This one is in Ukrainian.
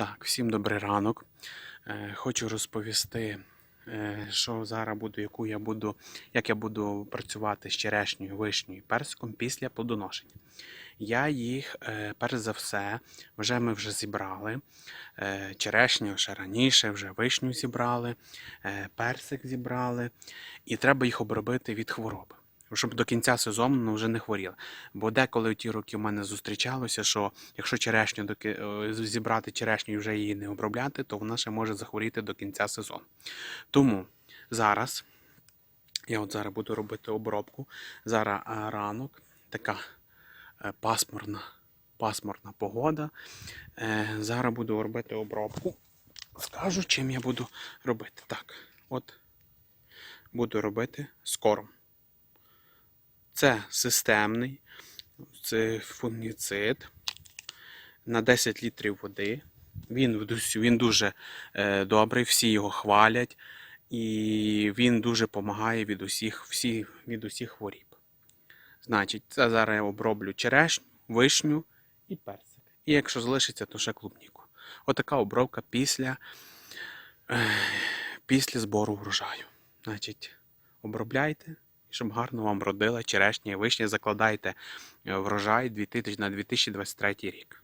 Так, всім добрий ранок. Е, Хочу розповісти, е, що зараз буду, яку я буду, як я буду працювати з черешнею, вишнею і персиком після плодоношення. Я їх, е, перш за все, вже ми вже зібрали. Черешню ще раніше, вже вишню зібрали, персик зібрали, і треба їх обробити від хвороби. Щоб до кінця сезону ну, вже не хворіли. Бо деколи ті роки в мене зустрічалося, що якщо черешню е, зібрати черешню і вже її не обробляти, то вона ще може захворіти до кінця сезону. Тому зараз я от зараз буду робити обробку. Зараз ранок, така е, пасмурна, пасмурна погода. Е, Зараз буду робити обробку. Скажу, чим я буду робити. Так, от буду робити скором. Це системний, це фунгіцид на 10 літрів води. Він, він дуже е, добрий, всі його хвалять, і він дуже допомагає від усіх, всі, від усіх хворіб. Значить, це зараз я оброблю черешню, вишню і персик. І якщо залишиться, то ще клубніку. Отака обробка після, е, після збору врожаю. Значить, обробляйте, щоб гарно вам родила черешня і вишня. Закладайте е, врожай 2000 на 2023 рік.